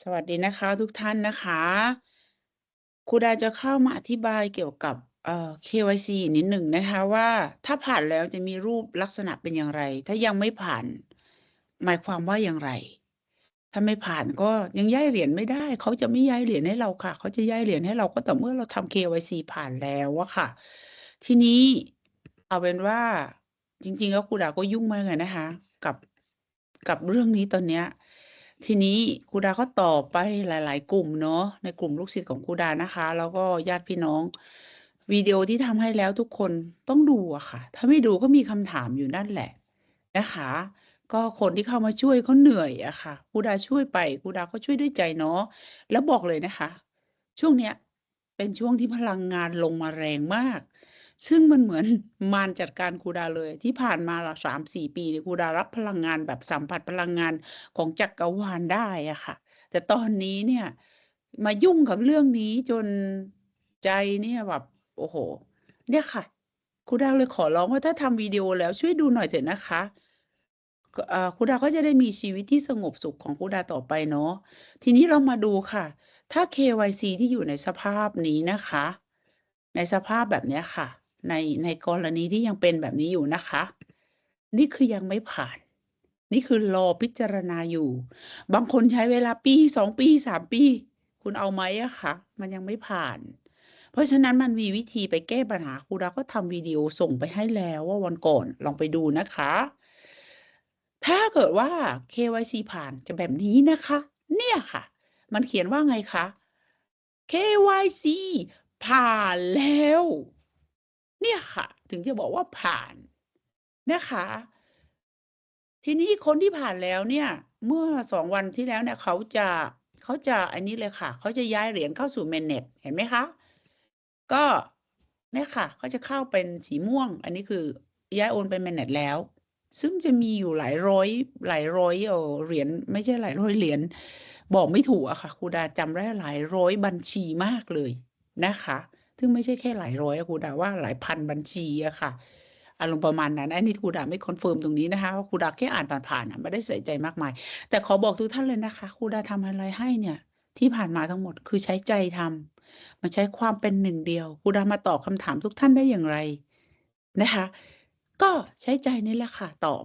สวัสดีนะคะทุกท่านนะคะครูดาจะเข้ามาอธิบายเกี่ยวกับเอ่อ KYC นิดหนึ่งนะคะว่าถ้าผ่านแล้วจะมีรูปลักษณะเป็นอย่างไร ถ้ายังไม่ผ่าน หมายความว่าอย่างไร ถ้าไม่ผ่านก็ยังย้ายเหรียญไม่ได้ เขาจะไม่ย้ายเหรียญให้เราค่ะ เขาจะย้ายเหรียญให้เราก็ต่อเมื่อเราทำ KYC ผ่านแล้วอะค่ะ ทีนี้เอาเป็นว่าจริงๆแล้วครูดาก็ยุ่งมากเลยนะคะ กับกับเรื่องนี้ตอนเนี้ย ทีนี้ครูดาก็ตอบไปหลาย ๆ กลุ่มเนาะในกลุ่มลูกศิษย์ของครูดานะคะ แล้วก็ญาติพี่น้องวิดีโอที่ทำให้แล้วทุกคนต้องดูอะค่ะ ถ้าไม่ดูก็มีคำถามอยู่นั่นแหละนะคะ ก็คนที่เข้ามาช่วยเขาเหนื่อยอะค่ะครูดาช่วยไปครูดาก็ช่วยด้วยใจเนาะแล้วบอกเลยนะคะ ช่วงเนี้ยเป็นช่วงที่พลังงานลงมาแรงมาก ซึ่งมันเหมือนมารจัดการครูดาเลย ที่ผ่านมาสามสี่ปีเนี่ยครูดารับพลังงานแบบสัมผัสพลังงานของจักรวาลได้อะค่ะ แต่ตอนนี้เนี่ย มายุ่งกับเรื่องนี้จนใจเนี่ยแบบโอ้โห เนี่ยค่ะครูดาเลยขอร้องว่าถ้าทำวิดีโอแล้วช่วยดูหน่อยเถอะนะคะครูดาก็จะได้มีชีวิตที่สงบสุขของครูดาต่อไปเนาะทีนี้เรามาดูค่ะ ถ้า KYC ที่อยู่ในสภาพนี้นะคะ ในสภาพแบบนี้ค่ะ ในในกรณีที่ยังเป็นแบบนี้อยู่นะคะ นี่คือยังไม่ผ่าน นี่คือรอพิจารณาอยู่ บางคนใช้เวลาปีสองปีสามปี คุณเอาไหมอะคะมันยังไม่ผ่าน เพราะฉะนั้นมันมีวิธีไปแก้ปัญหาครูดาก็ทำวิดีโอส่งไปให้แล้วว่าวันก่อนลองไปดูนะคะ ถ้าเกิดว่า KYC ผ่านจะแบบนี้นะคะ เนี่ยค่ะ มันเขียนว่าไงคะ KYC ผ่านแล้ว เนี่ยค่ะ ถึงจะบอกว่าผ่านนะคะ ทีนี้คนที่ผ่านแล้วเนี่ย เมื่อสองวันที่แล้วเนี่ยเขาจะเขาจะอันนี้เลยค่ะ เขาจะย้ายเหรียญเข้าสู่เมนเน็ตเห็นไหมคะ ก็เนี่ยค่ะเขาจะเข้าเป็นสีม่วง อันนี้คือย้ายโอนไปเมนเน็ตแล้ว ซึ่งจะมีอยู่หลายร้อยหลายร้อยเออเหรียญไม่ใช่หลายร้อยเหรียญบอกไม่ถูกอะค่ะครูดาจำได้หลายร้อยบัญชีมากเลยนะคะ ซึ่งไม่ใช่แค่หลายร้อยอะครูดาว่าหลายพันบัญชีอะค่ะอารมณ์ประมาณนั้นอันนี้ครูดาไม่คอนเฟิร์มตรงนี้นะคะครูดาแค่อ่านผ่านๆอะไม่ได้ใส่ใจมากมาย แต่ขอบอกทุกท่านเลยนะคะครูดาทำอะไรให้เนี่ยที่ผ่านมาทั้งหมดคือใช้ใจทำมันใช้ความเป็นหนึ่งเดียวครูดามาตอบคำถามทุกท่านได้อย่างไรนะคะ ก็ใช้ใจนี่แหละค่ะตอบ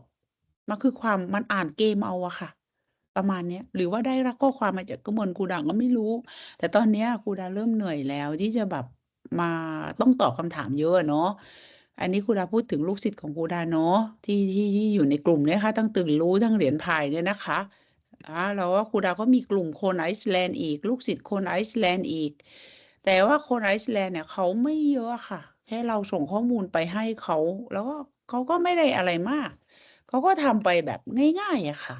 มันคือความมันอ่านเกมเอาอะค่ะ ประมาณเนี้ยหรือว่าได้รับข้อความมาจากกมลครูดาก็ไม่รู้ แต่ตอนเนี้ยครูดาเริ่มเหนื่อยแล้วที่จะแบบ มาต้องตอบคำถามเยอะเนาะอันนี้ครูดาพูดถึงลูกศิษย์ของครูดาเนาะที่ที่ที่อยู่ในกลุ่มเนี่ยค่ะทั้งตื่นรู้ทั้งเหรียญพายเนี่ยนะคะอ่าแล้วว่าครูดาก็มีกลุ่มคนไอซ์แลนด์อีก ลูกศิษย์คนไอซ์แลนด์อีก แต่ว่าคนไอซ์แลนด์เนี่ยเขาไม่เยอะค่ะ แค่เราส่งข้อมูลไปให้เขา แล้วก็เขาก็ไม่ได้อะไรมาก เขาก็ทำไปแบบง่ายๆอะค่ะ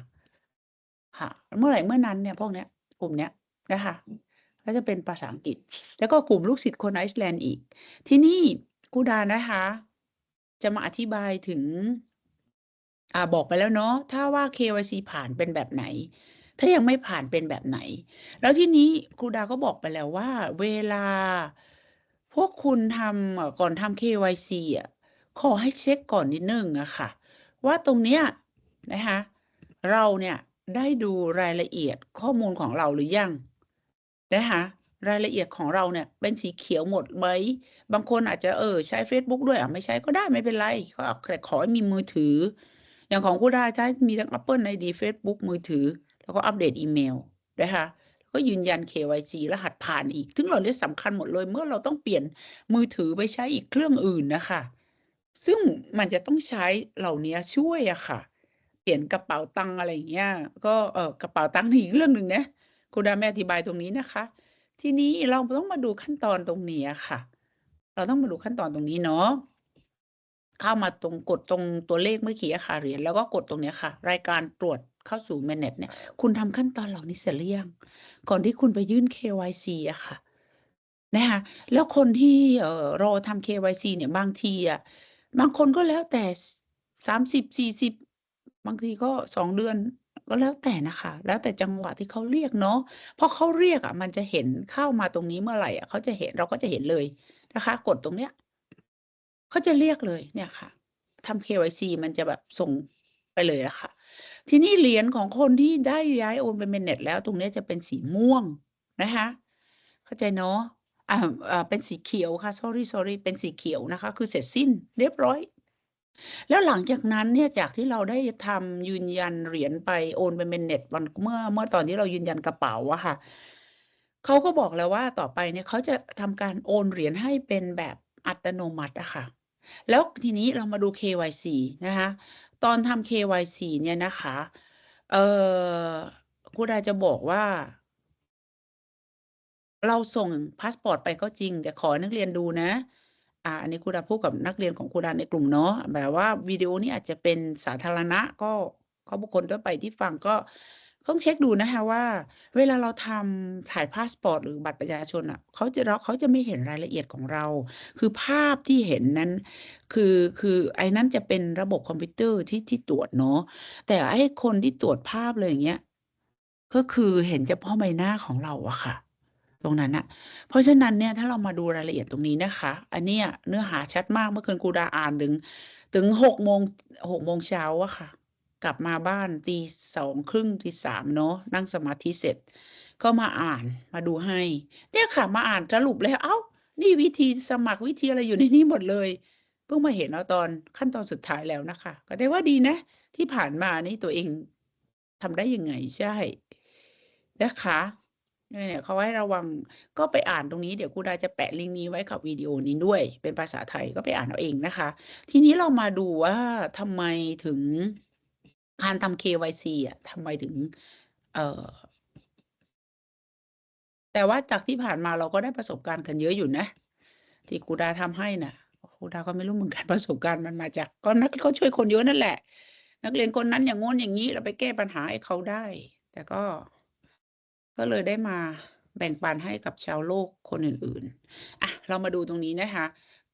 ค่ะ เมื่อไหร่เมื่อนั้นเนี่ยพวกเนี้ยกลุ่มเนี้ยนะคะ ก็จะเป็นภาษาอังกฤษ แล้วก็กลุ่มลูกศิษย์คนไอซ์แลนด์อีก ที่นี่ครูดานะคะ จะมาอธิบายถึง อ่าบอกไปแล้วเนาะถ้าว่า KYC ผ่านเป็นแบบไหน ถ้ายังไม่ผ่านเป็นแบบไหน แล้วที่นี้ครูดาก็บอกไปแล้วว่า เวลาพวกคุณทำก่อนทำ KYC อะขอให้เช็คก่อนนิดนึงอะค่ะ ว่าตรงเนี้ยนะคะเราเนี่ยได้ดูรายละเอียดข้อมูลของเราหรือยัง นะคะรายละเอียดของเราเนี่ยเป็นสีเขียวหมดไหม บางคนอาจจะเออใช้ Facebook ด้วยอะไม่ใช้ก็ได้ไม่เป็นไรก็แต่ขอให้มีมือถือ อย่างของครูดาใช้มีทั้ง Apple ID Facebook มือถือ แล้วก็อัปเดตอีเมลนะคะก็ยืนยัน KYC รหัสผ่านอีกซึ่งเหล่านี้สำคัญหมดเลยเมื่อเราต้องเปลี่ยนมือถือไปใช้อีกเครื่องอื่นนะคะ ซึ่งมันจะต้องใช้เหล่านี้ช่วยอะค่ะ เปลี่ยนกระเป๋าตังอะไรอย่างเงี้ยก็เออกระเป๋าตังนี่อีกเรื่องหนึ่งนะ ครูดาไม่อธิบายตรงนี้นะคะ ทีนี้เราต้องมาดูขั้นตอนตรงนี้ค่ะ เราต้องมาดูขั้นตอนตรงนี้เนาะเข้ามาตรงกดตรงตัวเลขเมื่อกี้ค่ะเหรียญแล้วก็กดตรงนี้ค่ะ รายการตรวจเข้าสู่ Manage เนี่ย คุณทำขั้นตอนเหล่านี้เสร็จหรือยังก่อนที่คุณไปยื่น KYC อะค่ะนะคะแล้วคนที่เอ่อรอทำ KYC เนี่ยบางทีอะบางคนก็แล้วแต่สามสิบสี่สิบบางทีก็สองเดือน ก็แล้วแต่นะคะ แล้วแต่จังหวะที่เขาเรียกเนาะพราะเขาเรียกอะมันจะเห็นเข้ามาตรงนี้เมื่อไหร่อะเขาจะเห็นเราก็จะเห็นเลยนะคะ กดตรงเนี้ยเขาจะเรียกเลยเนี่ยค่ะทำ KYC มันจะแบบส่งไปเลยอะค่ะทีนี้เหรียญของคนที่ได้ย้ายโอนไป Mainnet แล้วตรงเนี้ยจะเป็นสีม่วงนะคะ เข้าใจเนาะอ่าอ่าเป็นสีเขียวค่ะ sorry sorry เป็นสีเขียวนะคะ คือเสร็จสิ้นเรียบร้อย แล้วหลังจากนั้นเนี่ยจากที่เราได้ทำยืนยันเหรียญไปโอนไป Mainnet วันเมื่อเมื่อตอนที่เรายืนยันกระเป๋าอะค่ะเขาก็บอกแล้วว่าต่อไปเนี่ยเขาจะทำการโอนเหรียญให้เป็นแบบอัตโนมัติอะค่ะ แล้วทีนี้เรามาดู KYC นะคะตอนทำ KYC เนี่ยนะคะเออครูดาจะบอกว่า เราส่งพาสปอร์ตไปก็จริง แต่ขอให้นักเรียนดูนะ อ่าอันนี้ครูดาพูดกับนักเรียนของครูดาในกลุ่มเนาะแบบว่าวิดีโอนี้อาจจะเป็นสาธารณะก็ก็บุคคลทั่วไปที่ฟังก็ต้องเช็กดูนะคะว่า เวลาเราทำถ่ายพาสปอร์ตหรือบัตรประชาชนน่ะเขาจะเราเขาจะไม่เห็นรายละเอียดของเรา คือภาพที่เห็นนั้น คือคือไอ้นั้นจะเป็นระบบคอมพิวเตอร์ที่ที่ตรวจเนาะแต่ไอ้คนที่ตรวจภาพเลยอย่างเงี้ยก็คือเห็นเฉพาะใบหน้าของเราอะค่ะ ตรงนั้นน่ะเพราะฉะนั้นเนี่ยถ้าเรามาดูรายละเอียดตรงนี้นะคะ อันเนี้ยเนื้อหาชัดมากเมื่อคืนครูดาอ่านถึง ถึง6โมง6โมงเช้าอะค่ะ กลับมาบ้านตี2:30ตี3เนาะนั่งสมาธิเสร็จ ก็มาอ่านมาดูให้ เนี่ยค่ะมาอ่านสรุปแล้วอ้า นี่วิธีสมัครวิธีอะไรอยู่ในนี้หมดเลยเพิ่งมาเห็นเอาตอนขั้นตอนสุดท้ายแล้วนะคะ ก็ได้ว่าดีนะ ที่ผ่านมานี่ตัวเองทำได้ยังไงใช่นะคะ เนี่ยเขาให้ระวังก็ไปอ่านตรงนี้เดี๋ยวครูดาจะแปะลิงก์นี้ไว้กับวิดีโอนี้ด้วย เป็นภาษาไทยก็ไปอ่านเอาเองนะคะ ทีนี้เรามาดูว่าทำไมถึงการทำ KYC อะทำไมถึง เอ่อแต่ว่าจากที่ผ่านมาเราก็ได้ประสบการณ์กันเยอะอยู่นะ ที่ครูดาทำให้น่ะครูดาก็ไม่รู้เหมือนกันประสบการณ์มันมาจากก็นักก็ช่วยคนเยอะนั่นแหละ นักเรียนคนนั้นอย่างโน้นอย่างงี้เราไปแก้ปัญหาให้เขาได้ แต่ก็ ก็เลยได้มาแบ่งปันให้กับชาวโลกคนอื่นๆ อะ เรามาดูตรงนี้นะคะ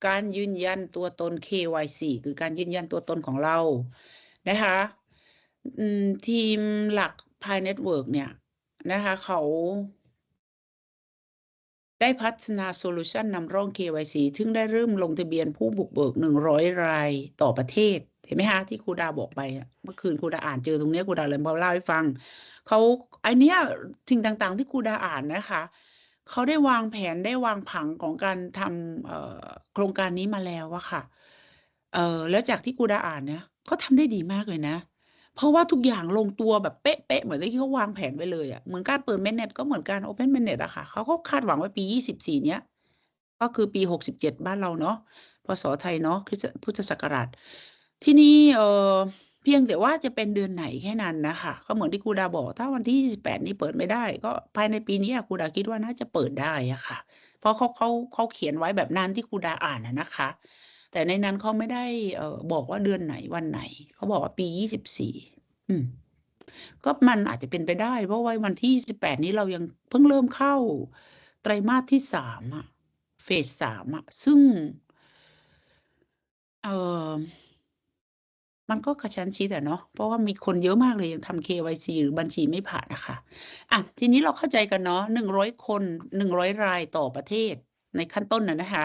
การยืนยันตัวตน KYC คือการยืนยันตัวตนของเรานะคะทีมหลัก Pi Network เนี่ยนะคะเขาได้พัฒนาโซลูชันนำร่อง KYC ซึ่งได้เริ่มลงทะเบียนผู้บุกเบิก 100 รายต่อประเทศ เห็นไหมคะที่ครูดาบอกไปเมื่อคืนครูดาอ่านเจอตรงนี้ครูดาเลยมาเล่าให้ฟังเขาอันเนี้ยสิ่งต่างๆ ที่ครูดาอ่านนะคะเขาได้วางแผนได้วางผังของการทำโครงการนี้มาแล้วอะค่ะเออแล้วจากที่ครูดาอ่านเนี่ยเขาทำได้ดีมากเลยนะ เพราะว่าทุกอย่างลงตัวแบบเป๊ะๆเหมือนที่เขาวางแผนไว้เลยอะเหมือนการเปิด Mainnet ก็เหมือนการ Open Mainnet อะค่ะเขาก็คาดหวังไว้ปี24เนี้ยก็คือปี67บ้านเราเนาะพศไทยเนาะพุทธศักราช ที่นี้เอ่อเพียงแต่ว่าจะเป็นเดือนไหนแค่นั้นนะคะก็เหมือนที่ครูดาบอก ถ้าวันที่ 28 นี้เปิดไม่ได้ ก็ภายในปีนี้อะครูดาคิดว่าน่าจะเปิดได้อะค่ะ เพราะเขาเขาเขาเขียนไว้แบบนั้นที่ครูดาอ่านนะคะ แต่ในนั้นเขาไม่ได้เออบอกว่าเดือนไหนวันไหน เขาบอกว่าปี 24 อืมก็มันอาจจะเป็นไปได้ เพราะว่าวันที่ 28 นี้เรายังเพิ่งเริ่มเข้าไตรมาสที่3อะเฟส3อะซึ่งเอ่อ มันก็กระชั้นชิดอะเนาะ เพราะว่ามีคนเยอะมากเลยยังทำ KYC หรือบัญชีไม่ผ่านอะคะอะทีนี้เราเข้าใจกันเนาะ100คน100รายต่อประเทศในขั้นต้นอะนะคะ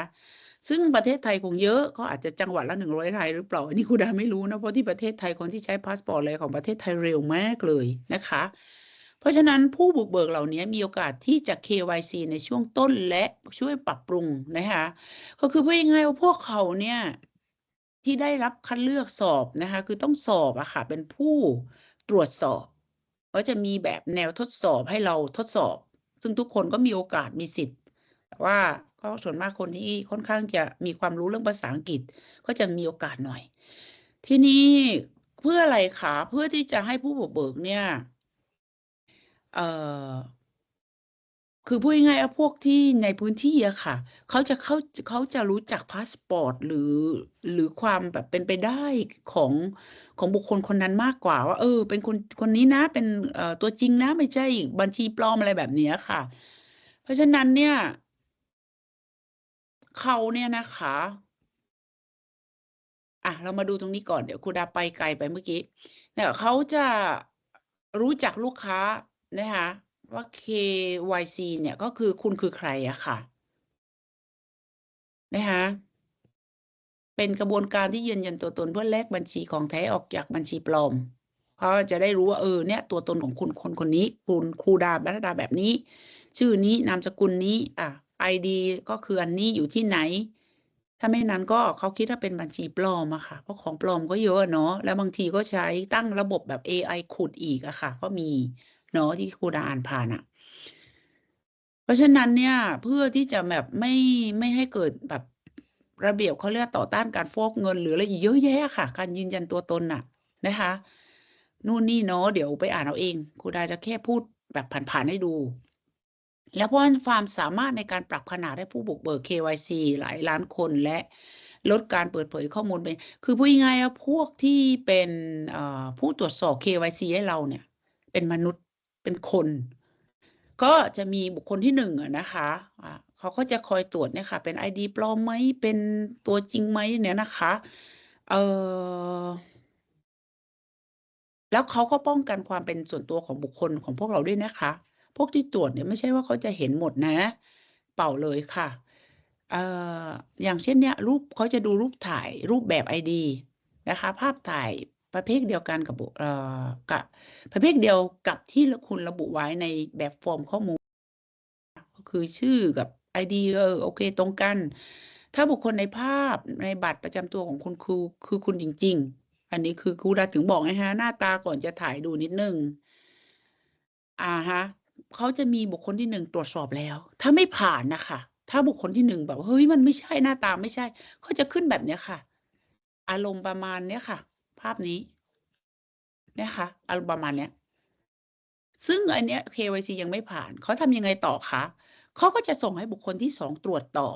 ซึ่งประเทศไทยคงเยอะก็อาจจะจังหวัดละ100รายหรือเปล่า อันนี้ครูดาไม่รู้นะ เพราะที่ประเทศไทยคนที่ใช้พาสปอร์ตอะไรของประเทศไทยเร็วมากเลยนะคะ เพราะฉะนั้นผู้บุกเบิกเหล่านี้มีโอกาสที่จะ KYC ในช่วงต้นและช่วยปรับปรุงนะคะ ก็คือพูดง่ายๆว่าพวกเขาเนี่ย ที่ได้รับคัดเลือกสอบนะคะ คือต้องสอบอะค่ะ เป็นผู้ตรวจสอบก็จะมีแบบแนวทดสอบให้เราทดสอบ ซึ่งทุกคนก็มีโอกาสมีสิทธิ์ แต่ว่าก็ส่วนมากคนที่ค่อนข้างจะมีความรู้เรื่องภาษาอังกฤษ ก็จะมีโอกาสหน่อย ทีนี้เพื่ออะไรคะเพื่อที่จะให้ผู้บุกเบิกเนี่ยเอ่อ คือพูดง่ายๆพวกที่ในพื้นที่อะค่ะ เขาจะเข้าเขาจะรู้จักพาสปอร์ตหรือหรือความแบบเป็นไปได้ของของบุคคลคนนั้นมากกว่า ว่า เออ เป็นคนคนนี้นะ เป็นตัวจริงนะไม่ใช่บัญชีปลอมอะไรแบบนี้ค่ะ เพราะฉะนั้นเนี่ยเขาเนี่ยนะคะอะเรามาดูตรงนี้ก่อนเดี๋ยวครูดาไปไกลไปเมื่อกี้เนี่ยเขาจะรู้จักลูกค้านะคะ ว่า KYC เนี่ยก็คือคุณคือใครอะค่ะ นะคะเป็นกระบวนการที่ยืนยันตัวตนเพื่อแลกบัญชีของแท้ออกจากบัญชีปลอมเขาจะได้รู้ว่าเออเนี่ยตัวตนของคุณคนคนนี้ คุณครูดาบรรดาแบบนี้ ชื่อนี้นามสกุลนี้อะไอดีก็คืออันนี้อยู่ที่ไหน ถ้าไม่นั้นก็เขาคิดว่าเป็นบัญชีปลอมอะค่ะ เพราะของปลอมก็เยอะเนาะแล้วบางทีก็ใช้ตั้งระบบแบบ AI ขุดอีกอะค่ะ ก็มี เนาะที่ครูดาอ่านผ่านอะเพราะฉะนั้นเนี่ยเพื่อที่จะแบบไม่ไม่ให้เกิดแบบระเบียบเขาเรียกต่อต้านการฟอกเงิน หรืออะไรอีกเยอะแยะค่ะ การยืนยันตัวตนน่ะนะคะนู่นนี่เนาะเดี๋ยวไปอ่านเอาเองครูดาจะแค่พูดแบบผ่านๆให้ดู แล้วเพราะความสามารถในการปรับขนาดให้ผู้บุกเบิก KYC หลายล้านคนและลดการเปิดเผยข้อมูลไป คือพูดง่ายๆว่าพวกที่เป็นผู้ตรวจสอบ KYC ให้เราเนี่ย เป็นมนุษย์ เป็นคน ก็จะมีบุคคลที่หนึ่งอะนะคะอ่าเขาก็จะคอยตรวจเนี่ยค่ะ เป็น ID ปลอมไหมเป็นตัวจริงไหมเนี่ยนะคะเออแล้วเขาก็ป้องกันความเป็นส่วนตัวของบุคคลของพวกเราด้วยนะคะ พวกที่ตรวจเนี่ยไม่ใช่ว่าเขาจะเห็นหมดนะ เป่าเลยค่ะเอออย่างเช่นเนี่ยรูปเขาจะดูรูปถ่ายรูปแบบ ID นะคะ ภาพถ่าย ประเภทเดียวกันกับเอ่อกับประเภทเดียวกับที่คุณระบุไว้ในแบบฟอร์มข้อมูล ก็คือชื่อกับ ID เออโอเคตรงกัน ถ้าบุคคลในภาพในบัตรประจำตัวของคุณครูคือคุณจริง ๆ อันนี้คือครูดาถึงบอกไงฮะหน้าตาก่อนจะถ่ายดูนิดนึงอ่าฮะเขาจะมีบุคคลที่หนึ่งตรวจสอบแล้ว ถ้าไม่ผ่านนะคะถ้าบุคคลที่หนึ่งแบบเฮ้ยมันไม่ใช่หน้าตาไม่ใช่เขาจะขึ้นแบบเนี้ยค่ะ อารมณ์ประมาณเนี้ยค่ะ ภาพนี้นะคะอารมณ์ประมาณเนี้ย ซึ่งอันเนี้ย KYC ยังไม่ผ่าน เขาทำยังไงต่อคะเขาก็จะส่งให้บุคคลที่สองตรวจต่อ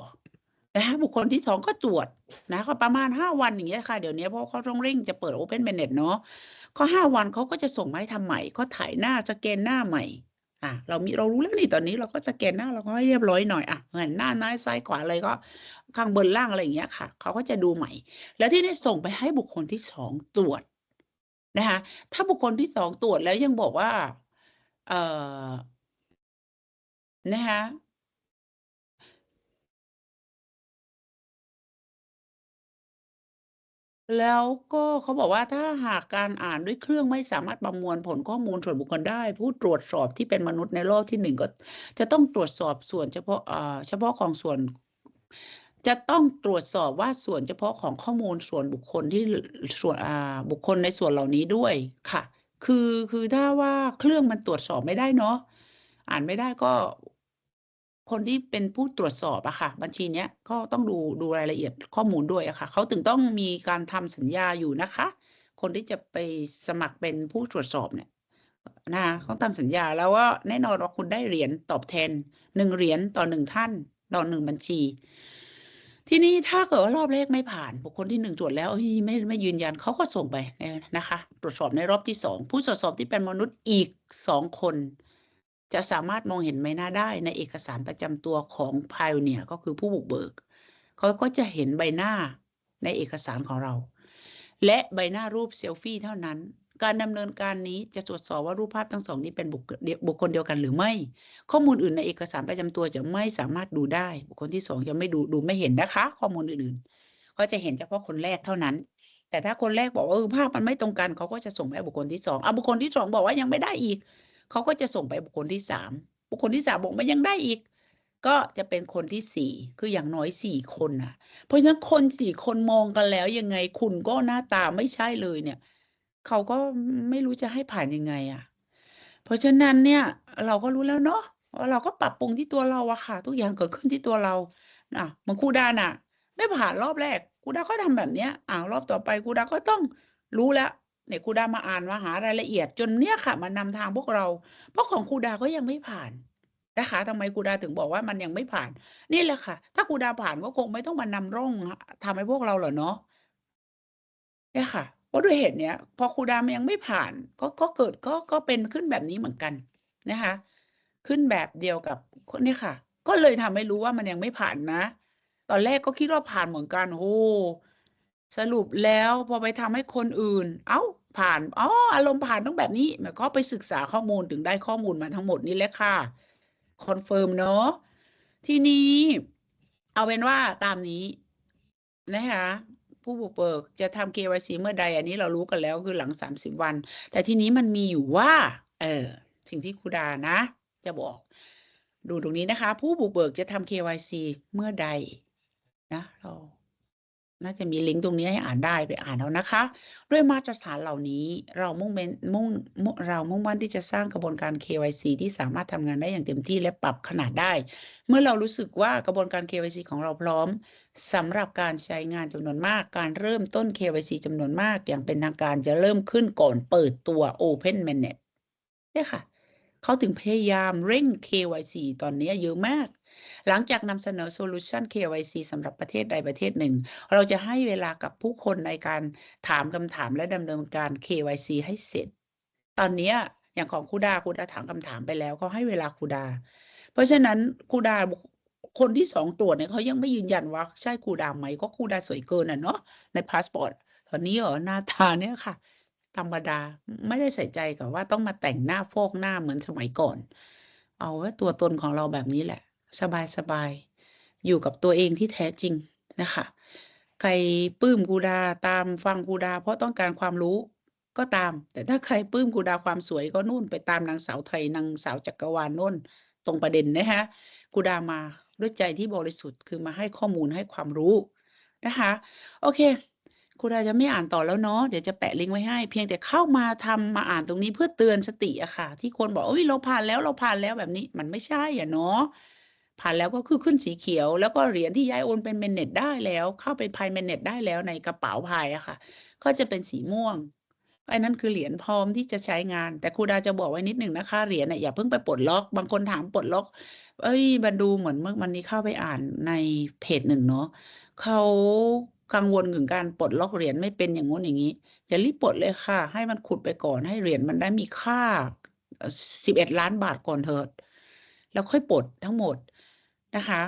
นะคะบุคคลที่สองก็ตรวจนะก็ประมาณห้าวันอย่างเงี้ยค่ะ เดี๋ยวนี้เพราะเขาต้องเร่งจะเปิด Open b a n e t เนาะก็ห้าวันเขาก็จะส่งมาให้ทำใหม่ ก็ถ่ายหน้าสแกนหน้าใหม่ อะเรามีเรารู้แล้วนี่ตอนนี้เราก็สแกนหน้าเราก็ให้เรียบร้อยหน่อยอะเห็นหน้าหน้าซ้ายขวาอะไรก็ข้างบนล่างอะไรอย่างเงี้ยค่ะ เขาก็จะดูใหม่ แล้วที่นี่ส่งไปให้บุคคลที่สองตรวจนะคะถ้าบุคคลที่สองตรวจแล้วยังบอกว่า เอ่อนะคะ แล้วก็เขาบอกว่าถ้าหากการอ่านด้วยเครื่องไม่สามารถประมวลผลข้อมูลส่วนบุคคลได้ ผู้ตรวจสอบที่เป็นมนุษย์ในรอบที่หนึ่งก็ จะต้องตรวจสอบส่วนเฉพาะเฉพาะของส่วน จะต้องตรวจสอบว่าส่วนเฉพาะของข้อมูลส่วนบุคคลที่ส่วนบุคคลในส่วนเหล่านี้ด้วยค่ะ คือคือถ้าว่าเครื่องมันตรวจสอบไม่ได้เนาะอ่านไม่ได้ก็ คนที่เป็นผู้ตรวจสอบอะค่ะ บัญชีเนี้ยก็ต้องดูดูรายละเอียดข้อมูลด้วยอะค่ะเขาถึงต้องมีการทำสัญญาอยู่นะคะ คนที่จะไปสมัครเป็นผู้ตรวจสอบเนี่ยนะเขาทำสัญญาแล้วว่าแน่นอนว่าคุณได้เหรียญตอบแทนหนึ่งเหรียญต่อหนึ่งท่านต่อหนึ่งบัญชี ทีนี้ถ้าเกิดว่ารอบแรกไม่ผ่านบุคคลที่หนึ่งตรวจแล้วไม่ไม่ยืนยันเขาก็ส่งไปนะคะ ตรวจสอบในรอบที่สองผู้ตรวจสอบที่เป็นมนุษย์อีกสองคน จะสามารถมองเห็นใบหน้าได้ในเอกสารประจำตัวของพายเนียก็คือผู้บุกเบิก เขาก็จะเห็นใบหน้าในเอกสารของเรา และใบหน้ารูปเซลฟี่เท่านั้น การดำเนินการนี้จะตรวจสอบว่ารูปภาพทั้งสองนี้เป็นบุคคลบุคคลเดียวกันหรือไม่ ข้อมูลอื่นในเอกสารประจำตัวจะไม่สามารถดูได้ บุคคลที่สองจะไม่ดูดูไม่เห็นนะคะ ข้อมูลอื่นๆ ก็จะเห็นเฉพาะคนแรกเท่านั้นแต่ถ้าคนแรกบอกว่าเออภาพมันไม่ตรงกันเขาก็จะส่งไปบุคคลที่สองเอาบุคคลที่สองบอกว่ายังไม่ได้อีก เขาก็จะส่งไปบุคคลที่สามบุคคลที่สามบอกมันยังได้อีก ก็จะเป็นคนที่สี่คืออย่างน้อยสี่คนน่ะเพราะฉะนั้นคนสี่คนมองกันแล้วยังไงคุณก็หน้าตาไม่ใช่เลยเนี่ยเขาก็ไม่รู้จะให้ผ่านยังไงอะ เพราะฉะนั้นเนี่ย เราก็รู้แล้วเนาะว่าเราก็ปรับปรุงที่ตัวเราอะค่ะ ทุกอย่างเกิดขึ้นที่ตัวเราอะมือนครูดาน่ะ ไม่ผ่านรอบแรกครูดาก็ทำแบบเนี้ยอ่ารอบต่อไปครูดาก็ต้องรู้แล้ว เนี่ยครูดามาอ่านมาหารายละเอียดจนเนี่ยค่ะมานำทางพวกเรา เพราะของครูดาก็ยังไม่ผ่านนะคะทำไมครูดาถึงบอกว่ามันยังไม่ผ่าน นี่แหละค่ะ ถ้าครูดาผ่านก็คงไม่ต้องมานำร่องทำให้พวกเราเหรอเนาะเนี่ยค่ะเพราะด้วยเหตุเนี้ยพอครูดามันยังไม่ผ่าน ก็ก็เกิดก็ก็เป็นขึ้นแบบนี้เหมือนกันนะคะ ขึ้นแบบเดียวกับคนนี้ค่ะ ก็เลยทำให้รู้ว่ามันยังไม่ผ่านนะ ตอนแรกก็คิดว่าผ่านเหมือนกันโอ้ สรุปแล้วพอไปทำให้คนอื่น เอ้าผ่านอ๋ออารมณ์ผ่านต้องแบบนี้หมายก็ไปศึกษาข้อมูลถึงได้ข้อมูลมาทั้งหมดนี้แหละค่ะคอนเฟิร์มเนาะทีนี้ เอาเป็นว่าตามนี้นะคะผู้บุกเบิกจะทำ KYC เมื่อใด อันนี้เรารู้กันแล้วคือหลัง 30 วัน แต่ทีนี้มันมีอยู่ว่า เออสิ่งที่ครูดานะ จะบอก ดูตรงนี้นะคะ ผู้บุกเบิกจะทำ KYC เมื่อใดนะเรา น่าจะมีลิงก์ตรงนี้ให้อ่านได้ไปอ่านเอานะคะ ด้วยมาตรฐานเหล่านี้เรามุ่งเน้นมุ่งเรามุ่งมั่นที่จะสร้างกระบวนการ KYC ที่สามารถทำงานได้อย่างเต็มที่และปรับขนาดได้ เมื่อเรารู้สึกว่ากระบวนการ KYC ของเราพร้อมสำหรับการใช้งานจำนวนมาก การเริ่มต้น KYC จำนวนมาก อย่างเป็นทางการจะเริ่มขึ้นก่อนเปิดตัว Open Manet เนี่ยค่ะเขาถึงพยายามเร่ง KYC ตอนนี้เยอะมาก หลังจากนำเสนอโซลูชัน KYC สำหรับประเทศใดประเทศหนึ่ง เราจะให้เวลากับผู้คนในการถามคำถามและดำเนินการ KYC ให้เสร็จ ตอนนี้อย่างของคูดาคูดาถามคำถามไปแล้วเขาให้เวลาคูดา เพราะฉะนั้นคูดาคนที่สองตรวจเนี่ยเขายังไม่ยืนยันว่าใช่คูดาไหมก็คูดาสวยเกินอะเนาะในพาสปอร์ตตอนนี้เหรอหน้าตาเนี่ยค่ะ ธรรมดาไม่ได้ใส่ใจกับว่าต้องมาแต่งหน้าโฟกหน้าเหมือนสมัยก่อน เอาไว้ตัวตนของเราแบบนี้แหละ สบายสบายอยู่กับตัวเองที่แท้จริงนะคะใครปื้มกูดาตามฟังกูดา เพราะต้องการความรู้ก็ตาม แต่ถ้าใครปื้มกูดาความสวยก็นู่นไปตามนางสาวไทยนางสาวจักรวาลนู่นตรงประเด็นนะคะกูดามาด้วยใจที่บริสุทธิ์คือมาให้ข้อมูลให้ความรู้นะคะโอเคครูดาจะไม่อ่านต่อแล้วเนาะเดี๋ยวจะแปะลิงก์ไว้ให้ เพียงแต่เข้ามาทำมาอ่านตรงนี้เพื่อเตือนสติอะค่ะ ที่คนบอกโอ้ยเราผ่านแล้วเราผ่านแล้วแบบนี้มันไม่ใช่อะเนาะ ผ่านแล้วก็คือขึ้นสีเขียว แล้วก็เหรียญที่ย้ายโอนเป็นเมนเน็ตได้แล้ว เข้าไปพายเมนเน็ตได้แล้วในกระเป๋าพายอะค่ะ ก็จะเป็นสีม่วงไอ้นั่นคือเหรียญพร้อมที่จะใช้งาน แต่ครูดาจะบอกไว้นิดหนึ่งนะคะเหรียญน่ะอย่าเพิ่งไปปลดล็อก บางคนถามปลดล็อก เอ้ยบันดูเหมือนเมื่อวันนี้เข้าไปอ่านในเพจหนึ่งเนาะเขากังวลถึงการปลดล็อกเหรียญไม่เป็นอย่างงู้นอย่างนี้อย่ารีบปลดเลยค่ะ ให้มันขุดไปก่อนให้เหรียญมันได้มีค่าสิบเอ็ดล้านบาทก่อนเถิด แล้วค่อยปลดทั้งหมด นะคะ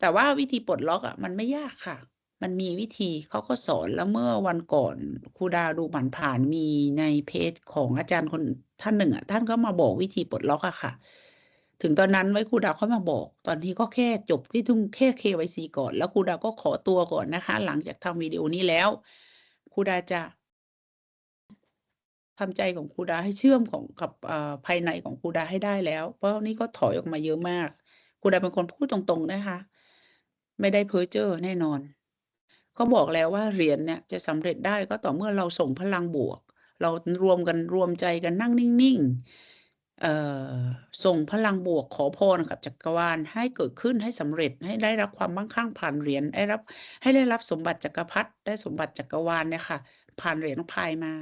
แต่ว่าวิธีปลดล็อกอะมันไม่ยากค่ะ มันมีวิธีเขาก็สอนแล้วเมื่อวันก่อนครูดาวดูผ่านผ่านๆมีในเพจของอาจารย์คนท่านหนึ่งอะท่านก็มาบอกวิธีปลดล็อกอะค่ะ ถึงตอนนั้นไว้ครูดาวเขามาบอก ตอนนี้ก็แค่จบที่ทุ่งแค่ KYC ก่อน แล้วครูดาวก็ขอตัวก่อนนะคะ หลังจากทำวิดีโอนี้แล้วครูดาจะทำใจของครูดาให้เชื่อมของกับภายในของครูดาให้ได้แล้ว เพราะนี่ก็ถอยออกมาเยอะมาก ครูดาเป็นคนพูดตรงๆนะคะ ไม่ได้เพ้อเจ้อแน่นอนก็บอกแล้วว่าเหรียญเนี่ยจะสำเร็จได้ก็ต่อเมื่อเราส่งพลังบวก เรารวมกันรวมใจกันนั่งนิ่งๆส่งพลังบวกขอพรกับจักรวาลให้เกิดขึ้นให้สำเร็จให้ได้รับความมั่งคั่งผ่านเหรียญได้รับให้ได้รับสมบัติจักรพรรดิได้สมบัติจักรวาลเนี่ยค่ะผ่านเหรียญพายมา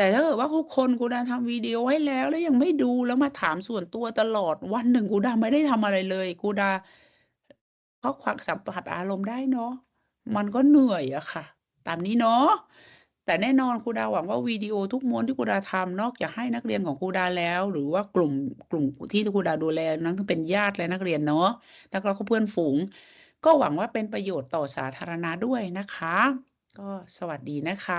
แต่ถ้าเกิดว่าทุกคนกูดาทำวิดีโอให้แล้ว แล้วยังไม่ดูแล้วมาถามส่วนตัวตลอดวันหนึ่งกูดาไม่ได้ทำอะไรเลย กูดาเขาควักสัมผัสอารมณ์ได้เนาะมันก็เหนื่อยอะค่ะ ตามนี้เนาะแต่แน่นอนครูดาหวังว่าวิดีโอทุกม้วนที่ครูดาทำนอกจากให้นักเรียนของครูดาแล้ว หรือว่ากลุ่มกลุ่มที่ครูดาดูแลนั้นเป็นญาติและนักเรียนเนาะแล้วก็เพื่อนฝูง ก็หวังว่าเป็นประโยชน์ต่อสาธารณะด้วยนะคะ ก็สวัสดีนะคะ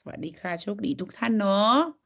สวัสดีค่ะ โชคดีทุกท่านเนาะ